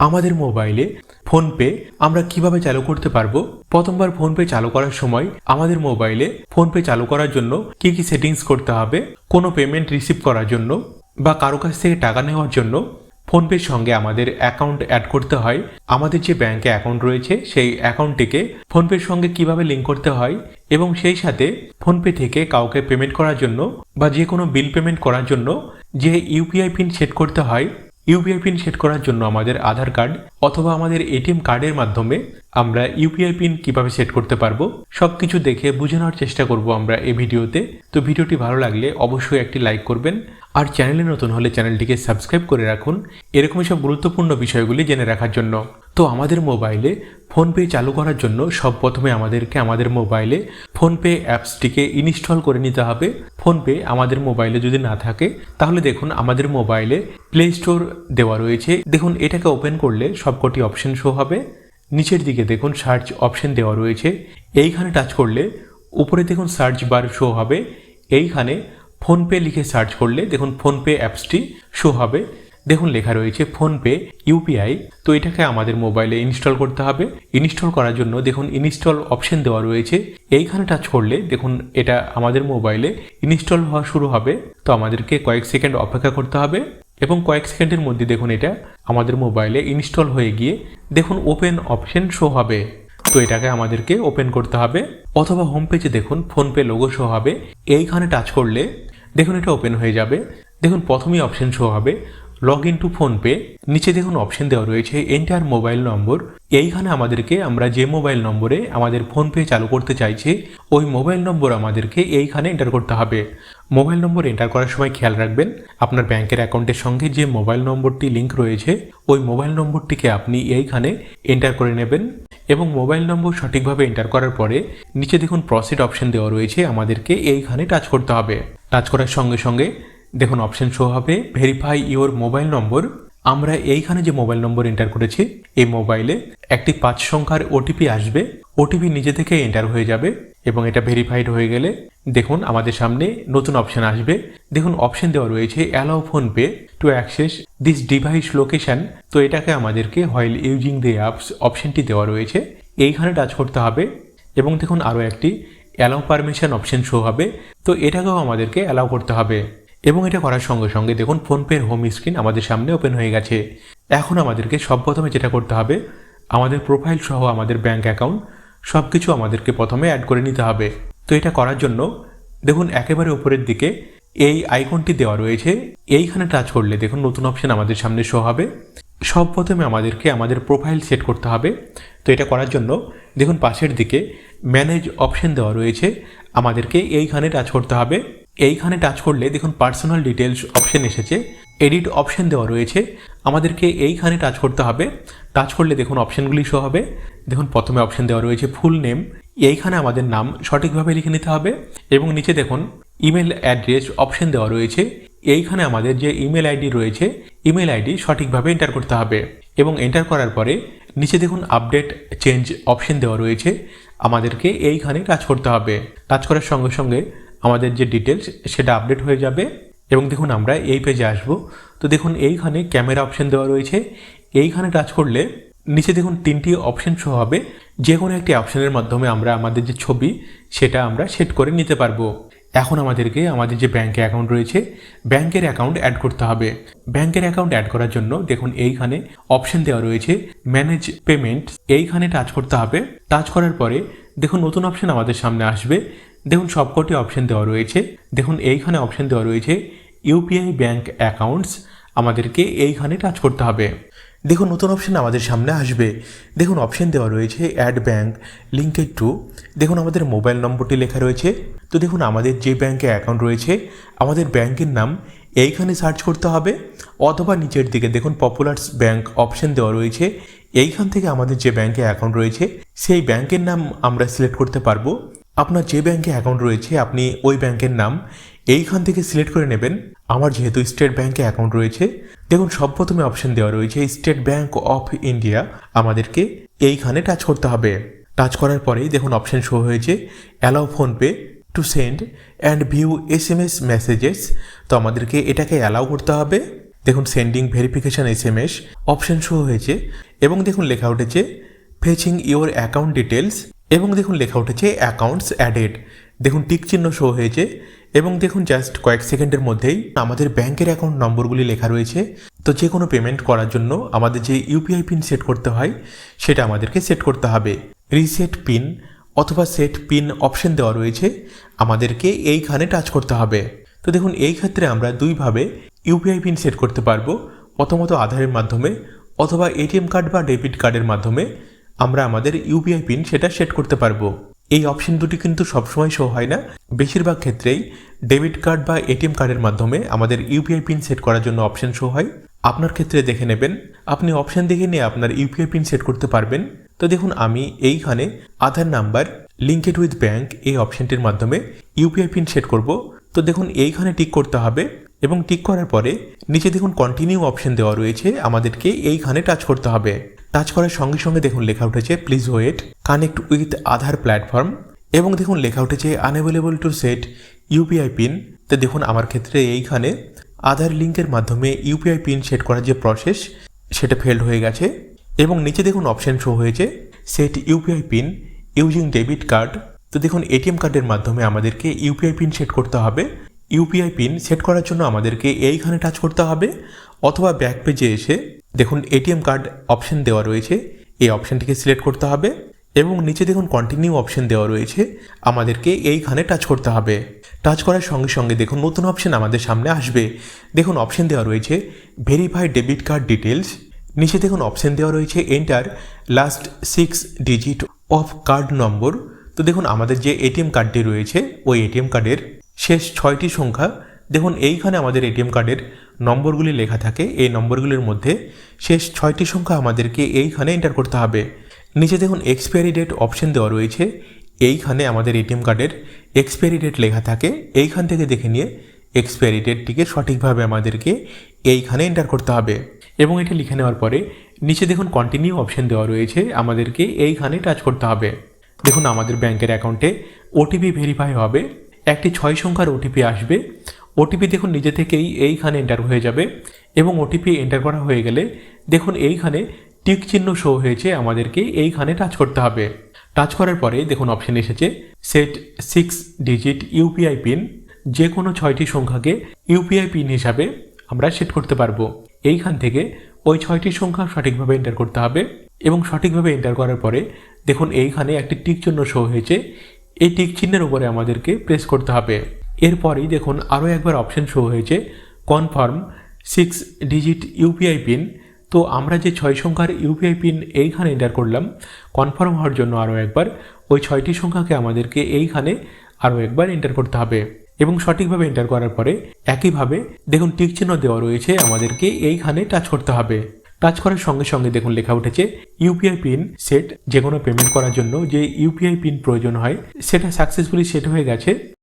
আমাদের মোবাইলে ফোনপে আমরা কীভাবে চালু করতে পারব? প্রথমবার ফোনপে চালু করার সময় আমাদের মোবাইলে ফোনপে চালু করার জন্য কি কি সেটিংস করতে হবে, কোনো পেমেন্ট রিসিভ করার জন্য বা কারও কাছ থেকে টাকা নেওয়ার জন্য ফোনপের সঙ্গে আমাদের অ্যাকাউন্ট অ্যাড করতে হয়। আমাদের যে ব্যাংকে অ্যাকাউন্ট রয়েছে, সেই অ্যাকাউন্টটিকে ফোনপের সঙ্গে কীভাবে লিঙ্ক করতে হয় এবং সেই সাথে ফোনপে থেকে কাউকে পেমেন্ট করার জন্য বা যে কোনো বিল পেমেন্ট করার জন্য যে ইউপিআই পিন সেট করতে হয় ইউপিআই পিন সেট করার জন্য আমাদের আধার কার্ড অথবা আমাদের এটিএম কার্ডের মাধ্যমে আমরা ইউপিআই পিন কীভাবে সেট করতে পারব, সবকিছু দেখে বুঝে নেওয়ার চেষ্টা করব আমরা এই ভিডিওতে। তো ভিডিওটি ভালো লাগলে অবশ্যই একটি লাইক করবেন। আর চ্যানেলে নতুন হলে চ্যানেলটিকে সাবস্ক্রাইব করে রাখুন। এরকমই সব গুরুত্বপূর্ণ বিষয়গুলি জেনে রাখার জন্য। তো আমাদের মোবাইলে ফোনপে চালু করার জন্য সব প্রথমে আমাদেরকে আমাদের মোবাইলে ফোনপে অ্যাপসটিকে ইনস্টল করে নিতে হবে। ফোনপে আমাদের মোবাইলে যদি না থাকে, তাহলে দেখুন আমাদের মোবাইলে প্লে স্টোর দেওয়া রয়েছে। দেখুন, এটাকে ওপেন করলে সবকটি অপশন শো হবে। নিচের দিকে দেখুন সার্চ অপশন দেওয়া রয়েছে। এইখানে টাচ করলে উপরে দেখুন সার্চ বার শো হবে। এইখানে ফোনপে লিখে সার্চ করলে দেখুন ফোনপে অ্যাপসটি শো হবে। দেখুন লেখা রয়েছে ফোনপে ইউপিআই তো এটাকে আমাদের মোবাইলে ইনস্টল করতে হবে। ইনস্টল করার জন্য দেখুন ইনস্টল অপশন দেওয়া রয়েছে। এইখানে টাচ করলে দেখুন এটা আমাদের মোবাইলে ইনস্টল হওয়া শুরু হবে। তো আমাদেরকে কয়েক সেকেন্ড অপেক্ষা করতে হবে এবং কয়েক সেকেন্ডের মধ্যে দেখুন এটা আমাদের মোবাইলে ইনস্টল হয়ে গিয়ে দেখুন ওপেন অপশন শো হবে। তো এটাকে আমাদেরকে ওপেন করতে হবে। অথবা হোম পেজে দেখুন ফোনপে লোগো শো হবে। এইখানে টাচ করলে দেখুন এটা ওপেন হয়ে যাবে। দেখুন প্রথমেই অপশন শো হবে। লগ ইন টু ফোনপে নিচে দেখুন অপশন দেওয়া রয়েছে এন্টার মোবাইল নম্বর এইখানে আমাদেরকে আমরা যে মোবাইল নম্বরে আমাদের ফোনপে চালু করতে চাইছি, ওই মোবাইল নম্বর আমাদেরকে এইখানে এন্টার করতে হবে। মোবাইল নম্বর এন্টার করার সময় খেয়াল রাখবেন, আপনার ব্যাংকের অ্যাকাউন্টের সঙ্গে যে মোবাইল নম্বরটি লিঙ্ক রয়েছে, ওই মোবাইল নম্বরটিকে আপনি এইখানে এন্টার করে নেবেন এবং মোবাইল নম্বর সঠিকভাবে এন্টার করার পরে নিচে দেখুন প্রসিড অপশন দেওয়া রয়েছে, আমাদেরকে এইখানে টাচ করতে হবে। টাচ করার সঙ্গে সঙ্গে দেখুন অপশন শো হবে। ভেরিফাই ইওর মোবাইল নম্বর আমরা এইখানে যে মোবাইল নম্বর এন্টার করেছি, এই মোবাইলে একটি পাঁচ সংখ্যার ওটিপি আসবে। ওটিপি নিজে থেকে এন্টার হয়ে যাবে এবং এটা ভেরিফাইড হয়ে গেলে দেখুন, আমাদের সামনে নতুন অপশন আসবে। দেখুন অপশন দেওয়া রয়েছে allow PhonePe to access this device location তো এটাকে আমাদেরকে হোয়াইল ইউজিং দি অ্যাপস অপশনটি দেওয়া রয়েছে। এইখানে টাচ করতে হবে এবং দেখুন, আরও একটি অ্যালাউ পারমিশন অপশন শো হবে, তো এটাকেও আমাদেরকে অ্যালাউ করতে হবে। এবং এটা করার সঙ্গে সঙ্গে দেখুন, ফোনপের হোম স্ক্রিন আমাদের সামনে ওপেন হয়ে গেছে। এখন আমাদেরকে সব প্রথমে যেটা করতে হবে, আমাদের প্রোফাইল সহ আমাদের ব্যাঙ্ক অ্যাকাউন্ট সব কিছু আমাদেরকে প্রথমে অ্যাড করে নিতে হবে। তো এটা করার জন্য, দেখুন, একেবারে উপরের দিকে এই আইকনটি দেওয়া রয়েছে। এইখানে টাচ করলে দেখুন, নতুন অপশন আমাদের সামনে শো হবে। সব প্রথমে আমাদেরকে আমাদের প্রোফাইল সেট করতে হবে। তো এটা করার জন্য দেখুন পাশের দিকে ম্যানেজ অপশন দেওয়া রয়েছে। আমাদেরকে এইখানে টাচ করতে হবে। এইখানে টাচ করলে দেখুন পার্সোনাল ডিটেলস অপশন এসেছে। এডিট অপশন দেওয়া রয়েছে। আমাদেরকে এইখানে টাচ করতে হবে। টাচ করলে দেখুন অপশনগুলি শো হবে। দেখুন প্রথমে অপশন দেওয়া রয়েছে ফুল নেম এইখানে আমাদের নাম সঠিকভাবে লিখে নিতে হবে। এবং নিচে দেখুন ইমেল অ্যাড্রেস অপশন দেওয়া রয়েছে। এইখানে আমাদের যে ইমেল আইডি রয়েছে ইমেল আইডি সঠিকভাবে এন্টার করতে হবে। এবং এন্টার করার পরে নিচে দেখুন আপডেট চেঞ্জ অপশন দেওয়া রয়েছে। আমাদেরকে এইখানে কাজ করতে হবে। কাজ করার সঙ্গে সঙ্গে আমাদের যে ডিটেলস সেটা আপডেট হয়ে যাবে। এবং দেখুন আমরা এই পেজে আসব। তো দেখুন এইখানে ক্যামেরা অপশন দেওয়া রয়েছে। এইখানে কাজ করলে নিচে দেখুন তিনটি অপশন শো হবে। যে কোনো একটি অপশনের মাধ্যমে আমরা আমাদের যে ছবি, সেটা আমরা সেট করে নিতে পারব। এখন আমাদেরকে আমাদের যে ব্যাংকে অ্যাকাউন্ট রয়েছে ব্যাংকের অ্যাকাউন্ট অ্যাড করতে হবে। ব্যাংকের অ্যাকাউন্ট অ্যাড করার জন্য দেখুন এইখানে অপশন দেওয়া রয়েছে ম্যানেজ পেমেন্ট এইখানে টাচ করতে হবে। টাচ করার পরে দেখুন নতুন অপশন আমাদের সামনে আসবে। দেখুন সবকটি অপশন দেওয়া রয়েছে। দেখুন এইখানে অপশন দেওয়া রয়েছে ইউপিআই ব্যাংক অ্যাকাউন্টস আমাদেরকে এইখানে টাচ করতে হবে। দেখুন, নতুন অপশন আমাদের সামনে আসবে। দেখুন অপশন দেওয়া রয়েছে অ্যাড ব্যাংক লিঙ্কেড টু দেখুন, আমাদের মোবাইল নম্বরটি লেখা রয়েছে। তো দেখুন, আমাদের যে ব্যাংকে অ্যাকাউন্ট রয়েছে, আমাদের ব্যাংকের নাম এইখানে সার্চ করতে হবে। অথবা নিচের দিকে দেখুন পপুলার্স ব্যাংক অপশন দেওয়া রয়েছে। এইখান থেকে আমাদের যে ব্যাংকে অ্যাকাউন্ট রয়েছে, সেই ব্যাংকের নাম আমরা সিলেক্ট করতে পারব। আপনার যে ব্যাংকে অ্যাকাউন্ট রয়েছে, আপনি ওই ব্যাংকের নাম এইখান থেকে সিলেক্ট করে নেবেন। আমার যেহেতু স্টেট ব্যাংকে অ্যাকাউন্ট রয়েছে, দেখুন সব প্রথমে অপশন দেওয়া রয়েছে, স্টেট ব্যাংক অফ ইন্ডিয়া। আমাদেরকে এইখানে টাচ করতে হবে। টাচ করার পরেই দেখুন অপশন শো হয়েছে, allow PhonePe to send and view S M S messages. তো আমাদেরকে এটাকে অ্যালাউ করতে হবে। দেখুন sending verification S M S option show হয়েছে এবং দেখুন লেখা উঠেছে, ফেচিং ইওর অ্যাকাউন্ট ডিটেলস এবং দেখুন লেখা উঠেছে অ্যাকাউন্টস অ্যাডেড। দেখুন টিক চিহ্ন শো হয়েছে এবং দেখুন জাস্ট কয়েক সেকেন্ডের মধ্যেই আমাদের ব্যাংকের অ্যাকাউন্ট নম্বরগুলি লেখা রয়েছে। তো যে কোনো পেমেন্ট করার জন্য আমাদের যে ইউপিআই পিন সেট করতে হয়, সেটা আমাদেরকে সেট করতে হবে। রিসেট পিন অথবা সেট পিন অপশন দেওয়া রয়েছে, আমাদেরকে এইখানে টাচ করতে হবে। তো দেখুন, এই ক্ষেত্রে আমরা দুইভাবে ইউপিআই পিন সেট করতে পারব। প্রথমত আধারের মাধ্যমে অথবা এটিএম কার্ড বা ডেবিট কার্ডের মাধ্যমে আমরা আমাদের ইউপিআই পিন সেটা সেট করতে পারব। এই অপশন দুটি কিন্তু সবসময় শো হয় না। বেশিরভাগ ক্ষেত্রেই ডেবিট কার্ড বা এটিএম কার্ডের মাধ্যমে আমাদের ইউপিআই পিন সেট করার জন্য অপশন শো হয়। আপনার ক্ষেত্রে দেখে নেবেন, আপনি অপশন দেখে নিয়ে আপনার ইউপিআই পিন সেট করতে পারবেন। তো দেখুন, আমি এইখানে Aadhaar number linked with bank এই অপশনটির মাধ্যমে ইউপিআই পিন সেট করব। তো দেখুন, এইখানে টিক করতে হবে এবং টিক করার পরে নিচে দেখুন কন্টিনিউ অপশন দেওয়া রয়েছে। আমাদেরকে এইখানে টাচ করতে হবে। টাচ করার সঙ্গে সঙ্গে দেখুন লেখা উঠেছে please wait connect with Aadhaar platform এবং দেখুন লেখা উঠেছে unavailable to set UPI pin তো দেখুন আমার ক্ষেত্রে এইখানে আধার লিঙ্কের মাধ্যমে ইউপিআই পিন সেট করার যে প্রসেস সেটা ফেল্ড হয়ে গেছে। এবং নিচে দেখুন অপশন শো হয়েছে set UPI pin using debit card তো দেখুন এটিএম কার্ডের মাধ্যমে আমাদেরকে ইউপিআই পিন সেট করতে হবে। ইউপিআই পিন সেট করার জন্য আমাদেরকে এইখানে টাচ করতে হবে। অথবা ব্যাক পেজে এসে দেখুন এটিএম কার্ড অপশন দেওয়া রয়েছে। এই অপশনটিকে সিলেক্ট করতে হবে এবং নিচে দেখুন কন্টিনিউ অপশন দেওয়া রয়েছে। আমাদেরকে এইখানে টাচ করতে হবে। টাচ করার সঙ্গে সঙ্গে দেখুন নতুন অপশন আমাদের সামনে আসবে। দেখুন অপশন দেওয়া রয়েছে ভেরিফাই ডেবিট কার্ড ডিটেলস নিচে দেখুন অপশন দেওয়া রয়েছে enter last six digit of card number তো দেখুন আমাদের যে এটিএম কার্ডটি রয়েছে, ওই এটিএম কার্ডের শেষ ছয়টি সংখ্যা। দেখুন এইখানে আমাদের এটিএম কার্ডের নম্বরগুলি লেখা থাকে, এই নম্বরগুলির মধ্যে শেষ ছয়টি সংখ্যা আমাদেরকে এইখানে এন্টার করতে হবে। নিচে দেখুন এক্সপায়ারি ডেট অপশন দেওয়া রয়েছে, এইখানে আমাদের এটিএম কার্ডের এক্সপায়ারি ডেট লেখা থাকে, এইখান থেকে দেখে নিয়ে এক্সপায়ারি ডেটটিকে সঠিকভাবে আমাদেরকে এইখানে এন্টার করতে হবে। এবং এটি লিখে নেওয়ার পরে নিচে দেখুন কন্টিনিউ অপশন দেওয়া রয়েছে, আমাদেরকে এইখানে টাচ করতে হবে। দেখুন আমাদের ব্যাংকের অ্যাকাউন্টে ওটিপি ভেরিফাই হবে, একটি ছয় সংখ্যার ওটিপি আসবে ওটিপি দেখুন নিজে থেকেই এইখানে এন্টার হয়ে যাবে এবং ওটিপি এন্টার করা হয়ে গেলে দেখুন এইখানে টিক চিহ্ন শো হয়েছে আমাদেরকে, এইখানে টাচ করতে হবে। টাচ করার পরে দেখুন অপশন এসেছে set six digit UPI pin যে কোনো ছয়টি সংখ্যাকে ইউপিআই পিন হিসাবে আমরা সেট করতে পারব। এইখান থেকে ওই ছয়টি সংখ্যা সঠিকভাবে এন্টার করতে হবে এবং সঠিকভাবে এন্টার করার পরে দেখুন এইখানে একটি টিক চিহ্ন শো হয়েছে, এই টিক চিহ্নের উপরে আমাদেরকে প্রেস করতে হবে। এরপরেই দেখুন আরও একবার অপশন শো হয়েছে confirm six digit UPI pin তো আমরা যে ছয় সংখ্যার ইউপিআই পিন এইখানে এন্টার করলাম কনফার্ম হওয়ার জন্য আরও একবার, ওই ছয়টি সংখ্যাকে আমাদেরকে এইখানে আরও একবার এন্টার করতে হবে। এবং সঠিকভাবে এন্টার করার পরে একইভাবে দেখুন টিক চিহ্ন দেওয়া রয়েছে, আমাদেরকে এইখানে টাচ করতে হবে। টাচ করার সঙ্গে সঙ্গে দেখুন লেখা উঠেছে ইউপিআই পিন সেট যে কোনো পেমেন্ট করার জন্য যে ইউপিআই পিন প্রয়োজন হয়, সেটা সাকসেসফুলি সেট হয়ে গেছে।